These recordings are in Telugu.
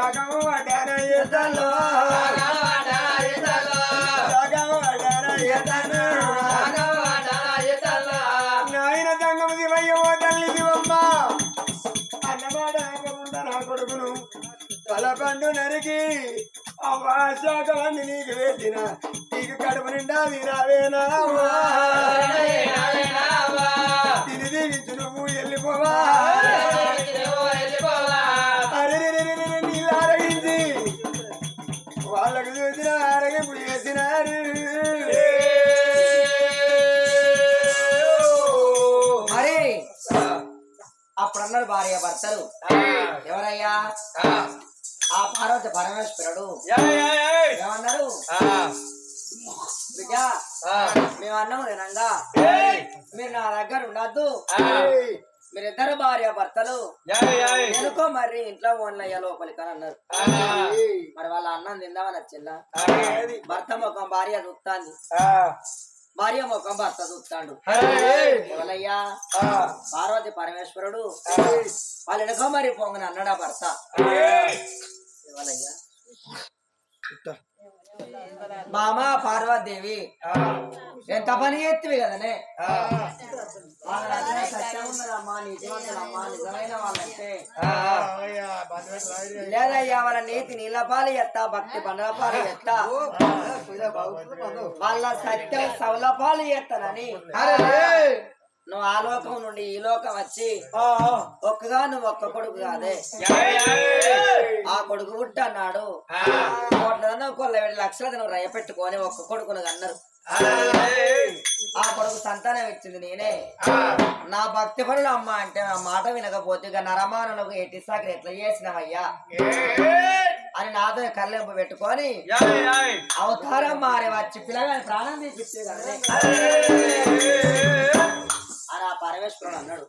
సగం వడ్డాన ఈతలో సగం నాయన తల్లి అన్నమాట నా కొడుకును తలపండు నరికి అవాశాకాన్ని నీకు వేసిన నీకు కడుపు నిండా వీరావేనా భర్తలు. ఎవరయ్యా? ఆ. పార్వతి పరమేశ్వరుడు. ఏమన్నారు? బిడ్డ మేము అన్నాం వినంగా. మీరు నా దగ్గర ఉండద్దు. మీరిద్దరు భార్య భర్తలు. ఎందుకో మరి ఇంట్లో ఓన్లయ్యా లోపలికి అని అన్నారు. మరి వాళ్ళ అన్నం తిందామని వచ్చిందా? భర్త ముఖం భార్య చూస్తాంది. భార్య ముఖం భర్త చూస్తాడు. ఎవరయ్యా పార్వతి పరమేశ్వరుడు. వాళ్ళు ఎనుకో మరి పొంగని అన్నాడా భర్త? ఎవరయ్యా మామా పార్వతీదేవి. ఎంత పని చేతివి కదనే. లేదయ్యా వాళ్ళ నీతి నీళ్ళపాలు ఎత్తా భక్తి బండలపాలు ఎత్తా. వాళ్ళ సత్యం సవలపాలు ఎత్తనని. నువ్వు ఆ లోకం నుండి ఈ లోకం వచ్చి ఒక్కగా నువ్వు ఒక్క కొడుకు కాదే. ఆ కొడుకు పుట్టి అన్నాడు కోట్ల కొల్ల ఏడు లక్షల నువ్వు రయ పెట్టుకొని ఒక్క కొడుకును అన్నారు ఆ కొడుకు సంతానం ఇచ్చింది నేనే. నా భక్తి పనులు అమ్మ అంటే నా మాట వినకపోతే ఇక నరమానులకు ఎట్టి సాకరి ఎట్లా చేసినవయ్యా? అని నాతో కళ్ళెంపు పెట్టుకొని అవతారం మారి వచ్చి పిల్లగాని ప్రాణం ఆ పరమేశ్వరుడు అన్నాడు.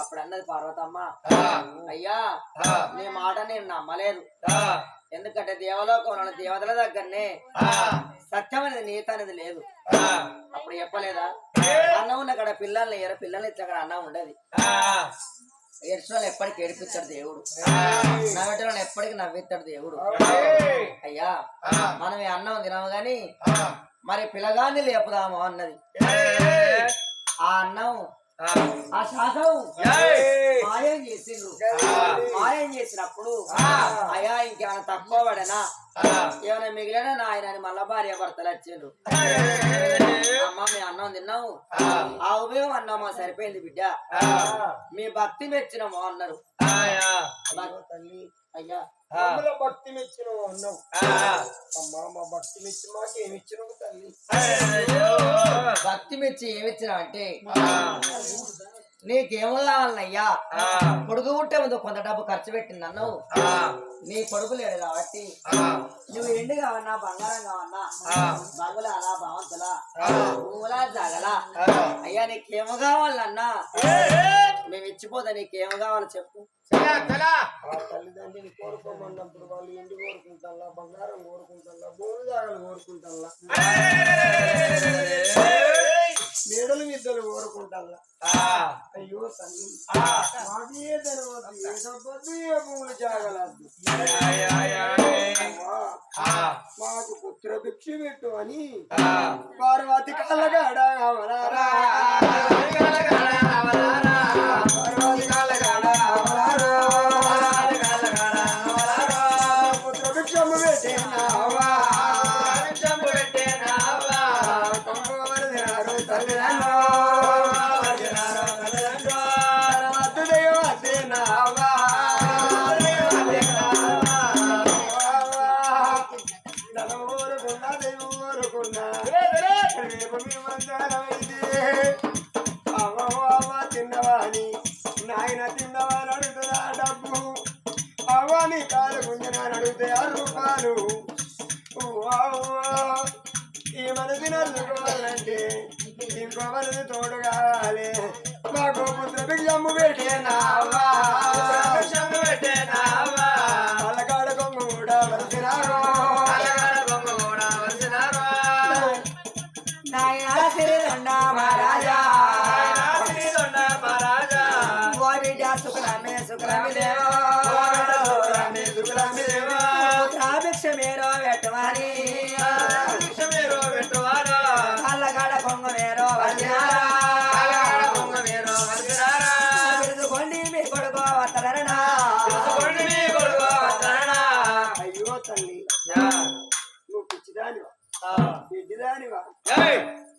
అప్పుడు అన్నది పార్వతమ్మ. అయ్యా నీ మాట నేను నమ్మలేదు. ఎందుకంటే దేవలోకంలో ఉన్న దేవతల దగ్గరనే సత్యం అనేది నీత అనేది లేదు. అప్పుడు చెప్పలేదా? అన్నం ఉన్న కాడ పిల్లల్ని ఎర పిల్లల్ని ఇట్లా అక్కడ అన్నం ఉండదు. ఏడ్చిన ఎప్పటికి ఏడిపిస్తాడు దేవుడు. నవ్వేటోళ్ళని ఎప్పటికి నవ్విస్తాడు దేవుడు. అయ్యా మనం అన్నం తినము గాని మరి పిల్లగాన్ని లేపుదాము అన్నది. ఆ అన్నం ఆ శాఖం మాయం చేసిండ్రు. మాయం చేసినప్పుడు అయ్యా ఇంకేమైనా తక్కువ పడనా? ఏమైనా మిగిలిన నాయన అని మళ్ళా భార్య భర్తలు వచ్చిండ్రు. అమ్మ మీ అన్నం తిన్నావు? ఆ. ఉభయం అన్నమా సరిపోయింది బిడ్డ. మీ భక్తి మెచ్చినమో అన్నారు. అయ్యా మమ్మల్ని భక్తి మెచ్చిన అన్నావు. అమ్మా మా భక్తి మెచ్చి మాకు ఏమి ఇచ్చినావు తల్లి? భక్తి మెచ్చి ఏమిచ్చినా అంటే నీకేమో కావాలయ్యా కొడుకు పుట్టే ముందు కొంత డబ్బు ఖర్చు పెట్టింది అన్నావు. నీ కొడుకు లేడు కాబట్టి నువ్వు ఎండు కావన్నా బంగారం కావన్నా బంగుల అలా భవంతులా భూములా జగలా? అయ్యా నీకేమో కావాలన్నా? మేము ఇచ్చిపోతా నీకేమో కావాలో చెప్పు. ఆ తల్లిదండ్రులు కోరుకోమన్నప్పుడు వాళ్ళు ఇంటి కోరుకుంటారా బంగారం కోరుకుంటారా భూమి జాగాలు కోరుకుంటారా మేడల కోరుకుంటారా అయ్యో తల్లి. మాకు ఏ ఏ డబ్బొద్దు ఏ భూములు జాగలద్దు. మాకు పుత్ర భిక్ష పెట్టు అని పార్వతి కళ్ళగాడ Caribbean, I'll ride.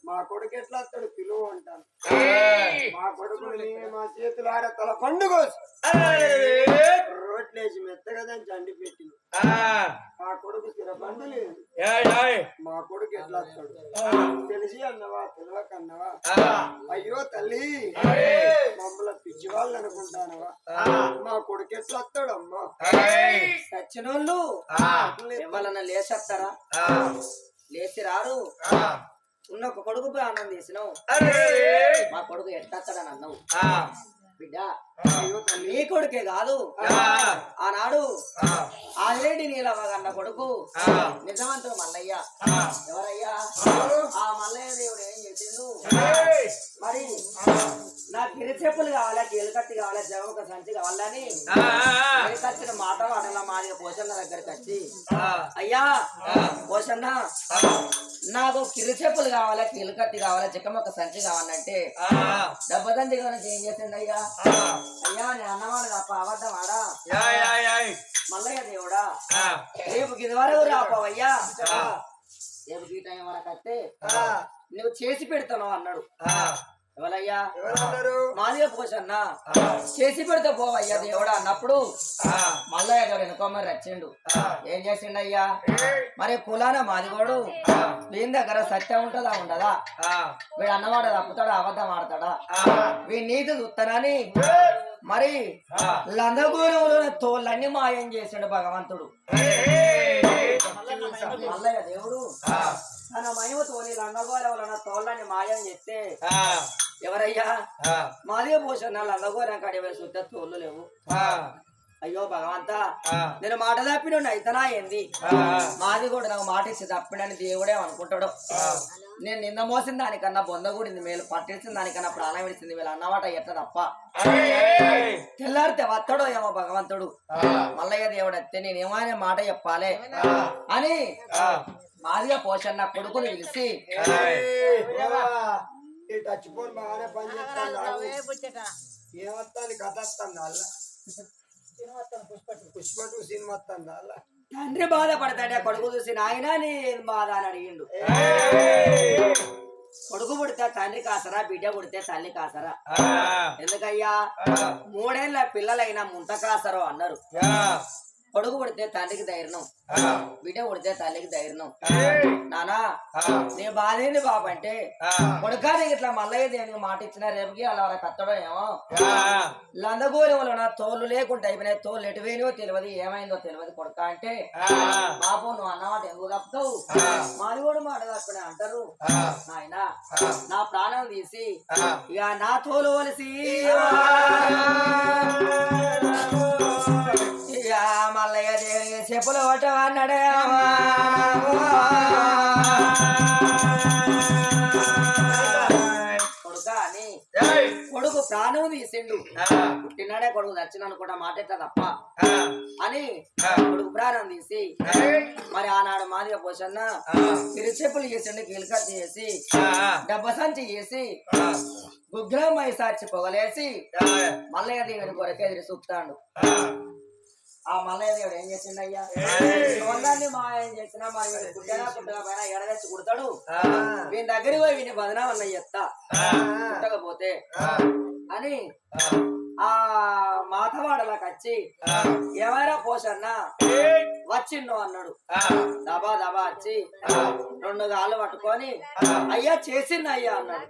మా కొడుకు ఎట్లా అతడు పిలువ అంటాను. మా కొడుకుని మా చేతులు ఆడ తల పండుగ రోట్లేసి మెత్తగా దాన్ని చండి పెట్టి మా కొడుకు తిర పండు లేదు. మా కొడుకు ఎట్లా అతడు తెలిసి అన్నవా? తెలియక అన్నవా అయ్యో తల్లి! మమ్మల్ని పిచ్చి వాళ్ళు అనుకుంటానవా మా కొడుకు ఎట్లా అత్తాడు అమ్మా? సచ్చినోళ్ళు ఎవరన్నా లేసేస్తారా? లేచి రారు. ఉన్న ఒక కొడుకు ప్రాణం తీసినావు మా కొడుకు ఎట్టస్తాడని అన్నావు. బిడ్డ నీ కొడుకే కాదు. ఆనాడు ఆదిరెడ్డి నీలవగన్న కొడుకు. నిజవంతుడు మల్లయ్య. ఎవరయ్యా? ఆ. మల్లయ్య దేవుడు ఏం చేసిండు? మరి నాకు గిరిచెప్పులు కావాలా కీలకత్తి కావాలా జగముక సంచి కావాలని వచ్చిన మాట వాటల మాదిగ పోషన్న దగ్గరికి వచ్చి అయ్యా పోషన్న నాకు కిరిచెప్పులు కావాలా కీలకత్తి కావాలా చిక్కమొక్క సంచి కావాలంటే దెబ్బతంది గురించి ఏం చేసిండు అయ్యా అయ్యా నేను అన్నవాడు తప్ప అబద్ధం ఆడా మల్లయ్య దేవుడా? రేపు ఇది వరకు రాపవయ్యా రేపు ఈ టైం వరకు వస్తే నువ్వు చేసి పెడతాను అన్నాడు. ఎవరయ్యా? ఎవరన్నారు? మాదిగ పోషన్న చేసి పెడతా పోవయ్యా దేవుడా అన్నప్పుడు. మల్లయ్య గారు వెనుకోమని రచ్చిండు. ఏం చేసిండు అయ్యా మరి కులాన మాదిగోడు. వీని దగ్గర సత్యం ఉంటుందా ఉండదా? వీడు అన్నవాడు తప్పుతాడా అబద్ధం ఆడతాడా? వీడి నీతి చూస్తానని మరి లందగూరంలో తోళ్ళన్ని మాయం చేసిండు భగవంతుడు. మల్లయ్య దేవుడు. తన మహిమ తోని లందగోరంలో తోళ్ళని మాయం చేస్తే ఎవరయ్యా? మాదిగ పోషణ లందగోరం కడివే సుట్ట తోళ్ళు లేవు. అయ్యో భగవంతా నేను మాట తప్పిన అయితనా ఏంది? మాది కూడా నాకు మాట ఇచ్చి తప్పిడని దేవుడే అనుకుంటాడు. నేను నిన్న మోసిన దానికన్నా బొంద కూడింది మేలు పట్టించిన దానికన్నా ప్రాణం విడిచింది వీళ్ళు అన్నమాట ఎట్ట తప్ప? తెల్లారితే వస్తాడో ఏమో భగవంతుడు. మల్లయ్య దేవుడు వస్తే నేను ఏమైనా మాట చెప్పాలి? అని మాదిగా పోషన్న కొడుకుని పిలిచి ఈ టచ్ ఫోన్ బాగానే పనిచేస్తాను ఏమొస్తుంది కథ పుష్ప టూ సినిమా అల్ల తండ్రి బాధపడతాడే కొడుకు చూసి నాయనా నీ బాధ అని అడిగిండు. కొడుకు పుడితే తండ్రి కాసరా బిడ్డ పుడితే తల్లి కాసరా? ఎందుకయ్యా? మూడేళ్ళ పిల్లలైన ముంత కాసరు అన్నారు. కొడుకు పుడితే తండ్రికి ధైర్యం. బిడ్డ పుడితే తల్లికి ధైర్యం. నానా నీ బాధ ఏంది బాబు అంటే కొడుకా నీకు ఇట్లా మల్లయ్య దేవునికి మాట ఇచ్చిన రేపుకి అలా వాళ్ళ కత్తడో ఏమో. లందగూరి వలన తోళ్ళు లేకుండా అయిపోయినాయి తోళ్ళు ఎటువైనో తెలియదు ఏమైందో తెలియదు కొడుక అంటే బాబు నువ్వు అన్నమాట ఎందుకు తప్పుతావు? మాది కూడా మాట తప్పుడే అంటారు. నాయన నా ప్రాణం తీసి ఇక నా తోలు వలసి చెప్పులు కొట్టమన్నాడే కొడుక ప్రాణం తీసిండు. పుట్టినాడే కొడుకు చచ్చినాను కూడా మాట తప్ప అని కొడుకు ప్రాణం తీసి మరి ఆనాడు మాదిగా పోషన్న చెప్పులు చేసిండు గిలికత్తి చేసి డబ్బ సంచి చేసి గుగ్రం మైసాచి పొగలేసి మల్లయ్య దేవుని కొరకే ఎదురు చూపుతాడు ఆ మల్లయ్య దేవుడు ఏం చేసిండయ్యా? సోళ్ళాన్ని మాయం చేసినా మరి వీడు గుడ్డగా పుట్టగా పైన ఎడగచ్చి కుడతాడు. వీని దగ్గరికి పోయి వీని బదనా ఉన్న ఎత్త పుట్టకపోతే అని ఆ. మాతవాడలకు వచ్చి ఎవరా పోషన్న వచ్చిండు అన్నాడు. దబా దబా వచ్చి రెండు గాలు పట్టుకొని అయ్యా చేసింది అయ్యా అన్నాడు.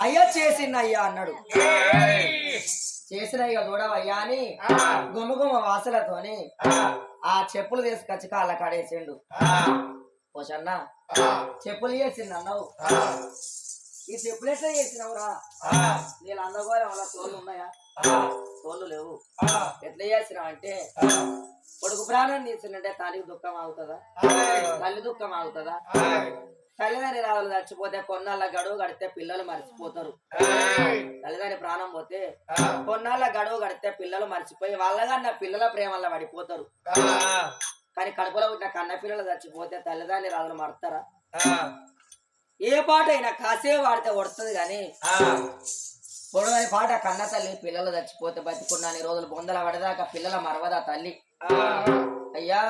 అయ్యా చేసింది అయ్యా అన్నాడు. చేసిన ఇక చూడవయ్యా అని గుమగుమ వాసలతోని ఆ చెప్పులు తీసుకొచ్చి కాళ్ళ కాడేసిండు. పోషన్న చెప్పులు చేసింది అన్నావు. ఈ చెప్పులు ఎట్లా చేసినావురా? నీళ్ళు అందగోరం అలా తోళ్ళు ఉన్నాయా? తోళ్ళు లేవు. ఎట్లా చేసినావు అంటే కొడుకు ప్రాణం తీసిందంటే తల్లికి దుఃఖం ఆగుతుందా? తల్లి దుఃఖం అవుతుందా తల్లిదండ్రి రాళ్ళు చచ్చిపోతే కొన్నాళ్ళ గడువు గడితే పిల్లలు మర్చిపోతారు. తల్లిదండ్రి ప్రాణం పోతే కొన్నాళ్ళ గడువు గడితే పిల్లలు మర్చిపోయి వాళ్ళకన్నా పిల్లల ప్రేమల్లో పడిపోతారు. కానీ కడుపులో పుట్టిన కన్న పిల్లలు చచ్చిపోతే తల్లిదండ్రి రాళ్ళు మడతారా ఏ పాట అయినా కాసేపు వాడితే వడుతుంది కానీ పొడవని పాట కన్న తల్లి పిల్లలు చచ్చిపోతే బతికున్నాను. రోజులు బొందల పడదాకా పిల్లల మరవదా తల్లి? అయ్యో.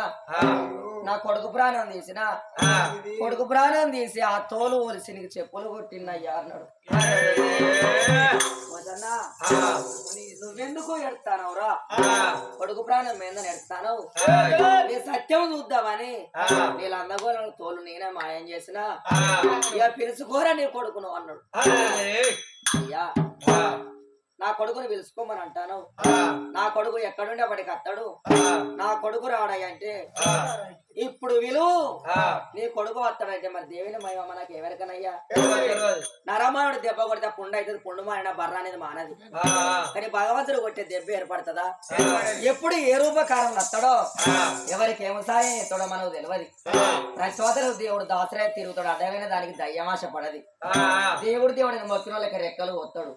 నా కొడుకు ప్రాణం తీసిన? కొడుకు ప్రాణం తీసి ఆ తోలు ఒలిసి నీకు చెప్పులు కొట్టినయ్యా అన్నాడు. నువ్వెందుకు ఎడతానవురా కొడుకు ప్రాణం మీద ఎడతాను నీ సత్యం చూద్దామని వీళ్ళందరూ తోలు నేనే మాయం చేసిన? ఇక పిలుచుకోరా నీ కొడుకును అన్నాడు. అయ్యా నా కొడుకుని పిలుచుకోమని అంటాను నా కొడుకు ఎక్కడుండే వాడికి అత్తాడు? నా కొడుకు రావడాయి అంటే? ఇప్పుడు విలు నీ కొడుకు వస్తాడంటే మరి దేవుని మహిమ మనకి ఎవరికనయ్యా? నరమానుడు దెబ్బ కొడితే పుండు అవుతుంది. పుండు మారిన బర్ర అనేది మానది. కానీ భగవంతుడు కొట్టే దెబ్బ ఏర్పడుతుందా? ఎప్పుడు ఏ రూపకారం వస్తాడో ఎవరికి ఏం సాయం ఎత్తాడో మనకు తెలియదు. ప్రచోదరు దేవుడు దాసరే తిరుగుతాడు. అడ్డమైన దానికి దయ్యమాశ పడది దేవుడు దేవుడిని మొక్కిన వాళ్ళకి రెక్కలు వస్తాడు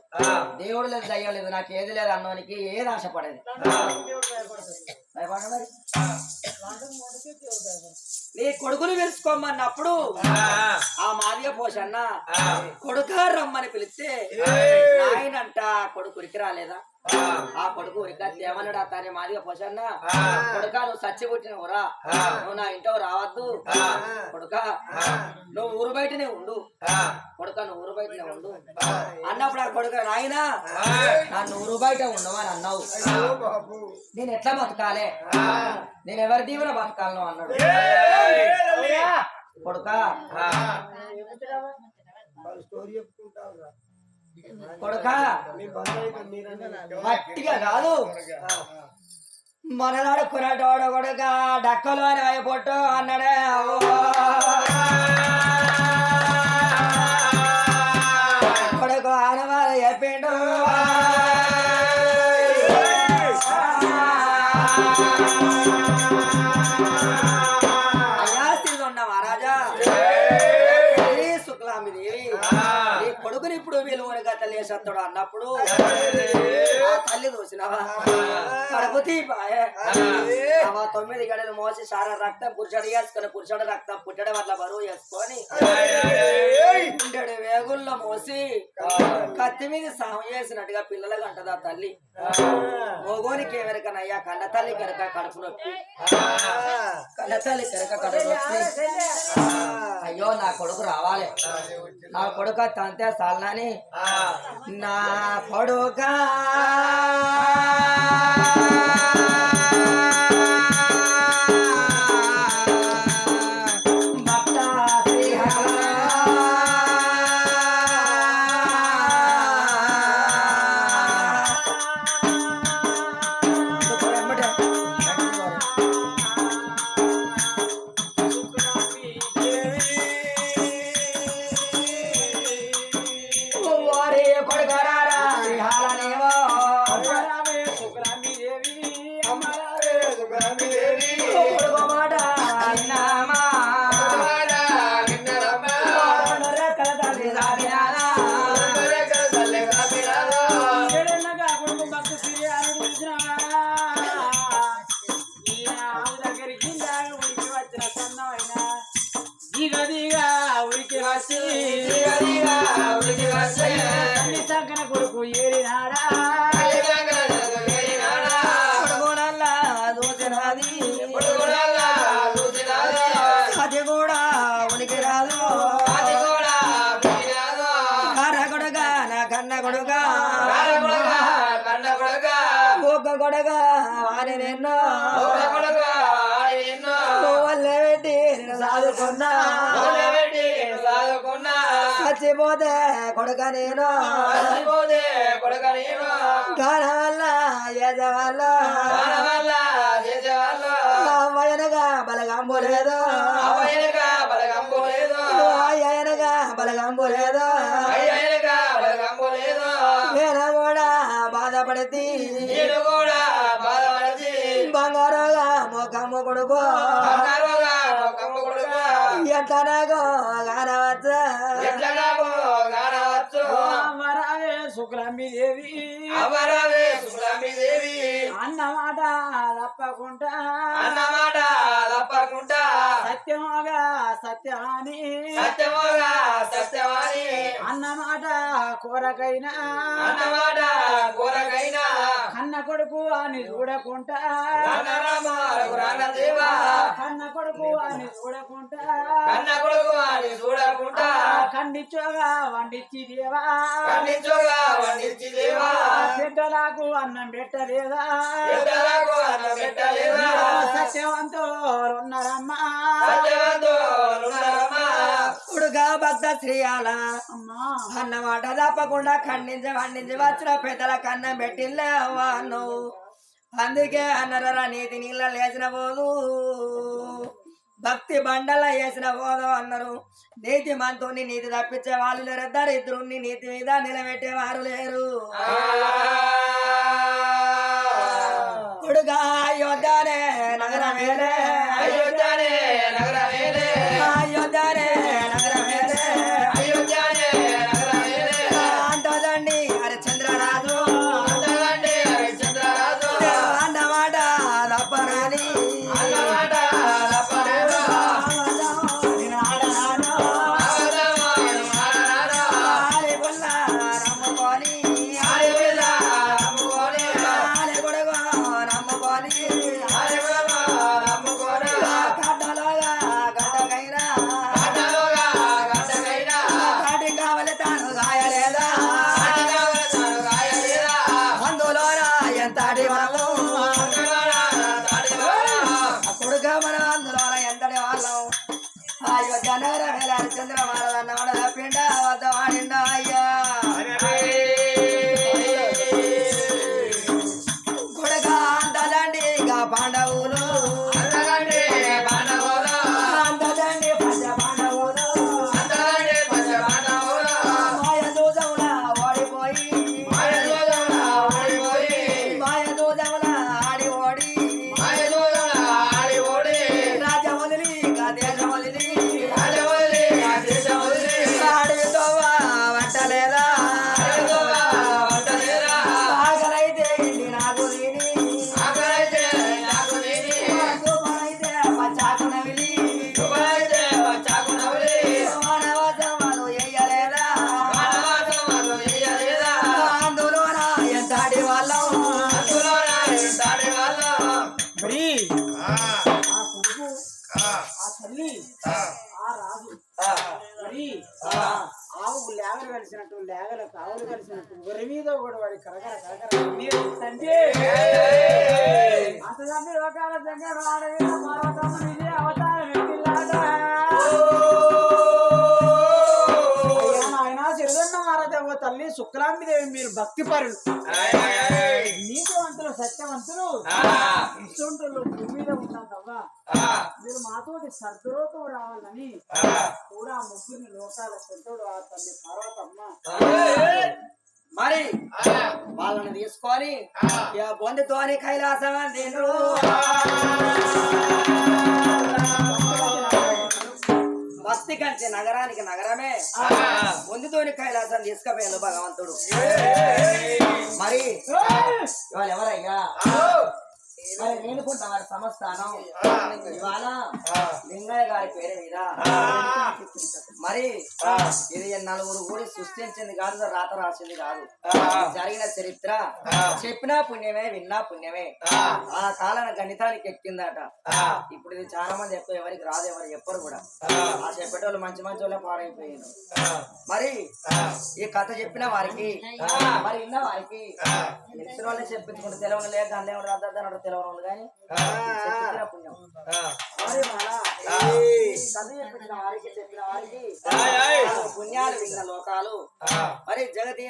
దేవుడు లేదు దయ్యం లేదు నాకు ఏది లేదు అన్నోనికి ఏది ఆశ పడది నీ కొడుకుని పిలుచుకోమన్నప్పుడు ఆ మాదిగ పోషన్న. కొడుక రమ్మని పిలిస్తే నాయనంట కొడుకు ఉరికి రాలేదా? ఆ. కొడుకు ఉరిక ఏమన్నాడు అతని మాదిగ పోషన్న. కొడుక నువ్వు సచ్చి పుట్టినవురా నువ్వు నా ఇంట్లో రావద్దు. కొడుక నువ్వు ఊరు బయటనే ఉండు. కొడుక నువ్వు ఊరు బయటనే ఉండు. అన్నప్పుడు ఆ కొడుక నాయనా నన్ను ఊరు బయట ఉండమని అన్నావు. బాబు. నేను ఎట్లా బతకాలే? నేను ఎవరి దీవెన బతకాలను అన్నాడు. కొడుక స్టోరీ. కొడుక మట్టిగా కాదు మననాడు కురటోడు డక్కలు అని అయిపోట్టు అన్నాడే ఓ. తొమ్మిది గడలు మోసి సార రక్తం పురుషుడు వేసుకొని పురుషుడు రక్తం పుట్టడం అట్లా బరువు వేసుకొని వేగుల్లో మోసి కత్తి మీద సాము చేసినట్టుగా పిల్లల గంటదా తల్లి. మోగోనికి ఎవరికనయ్యా? కన్న తల్లి కనుక కడుపు నొప్పి. కన్న తల్లి కనుక కడుపు నొప్పి. అయ్యో నా కొడుకు రావాలి. నా కొడుకు తంతే సాలని నా కొడుక. భక్త Ceará. చచ్చిపోతే కొడుక నేను. గాన వల్ల ఏజ వల్ల అమ్మయనగా బలగంబు లేదు. అయ్యనగా బలగంబు లేదు. నేను కూడా బాధపడితే. బంగారుగా ముఖము కొడుకు. ఎట్లనాగో గానవచ్చు మరావే శుక్లాంబి దేవి అవరవే అన్నమాట తప్పకుండా అన్నమాట తప్పకుండా సత్యమోగా సత్యవాణి. సత్యమోగా సత్యవాణి. అన్నమాట కోరకైనా. అన్నమాట కోరకైనా. కొడుకు అని చూడకుంటా. కన్న కొడుకు అని చూడకుంటా. కన్న కొడుకు అని చూడకుండా ఖండించోగా వండిచ్చి దేవా ఖండించోగా వండించి దేవా బిడ్డలకు అన్నం పెట్టలేదా. బిడ్డలకు అన్నం పెట్టలేదా. సత్యవంతులు ఉన్నారమ్మా భక్త శ్రీయాల. అమ్మా. అన్నమాట తప్పకుండా ఖండించి ఖండించి. వచ్చిన పెద్దల కన్నం పెట్టిల్లే అవ్వా నువ్వు అందుకే అన్నరా నీతి నీళ్ళ లేచిన పోదు. భక్తి బండల వేసిన పోదు అన్నారు. నీతి మంతుని నీతి తప్పించే వాళ్ళు లేరు. దరిద్రుణ్ణి నీతి మీద నిలబెట్టేవారు లేరు. ఉడుగా అయోధ్యనే నగరమేలే అయోధ్యనే నగరమేలే శుక్లాంబిదేవి మీరు భక్తి పరులు ఆయ్. నీతివంతులు సత్యవంతులు. ఆ, ఇస్తుంటులు భూమి మీద ఉంటాం తవ్వా ఆ, మీరు మాతోటి సర్దురోకం రావాలని ఆ. కూడా ముగ్గురిని లోకాల పెద్దోడు ఆ తల్లి పార్వతమ్మ. మరి ఆ, వాళ్ళని తీసుకొని బొందుతోని కైలాసం భక్తి కంటే నగరానికి నగరమే. ముందుతోని కైలాసం తీసుకుపోయాను భగవంతుడు. మరి ఎవరయ్యా మరి నేనుకుంటా వారి సంస్థానం. ఇవాళ లింగయ్య గారి పేరు మీద. మరి ఇది నలుగురు కూడి సృష్టించింది కాదు రాత రాసింది కాదు. జరిగిన చరిత్ర చెప్పినా పుణ్యమే విన్నా పుణ్యమే. ఆ. కాలన గణితానికి ఎక్కిందట. ఇప్పుడు ఇది చాలా మంది ఎక్కువ ఎవరికి రాదు ఎవరు చెప్పరు కూడా. ఆ. చెప్పేటోళ్ళు మంచి మంచి వాళ్ళే పాడైపోయారు మరి ఈ కథ చెప్పిన వారికి మరి విన్న వారికి తెలిసిన వాళ్ళే చెప్పించుకుంటే తెలవని లేక అన్నీ వాళ్ళు కానీ పుణ్యం. పుణ్యాలు విన్న లోకాలు. మరి జగతి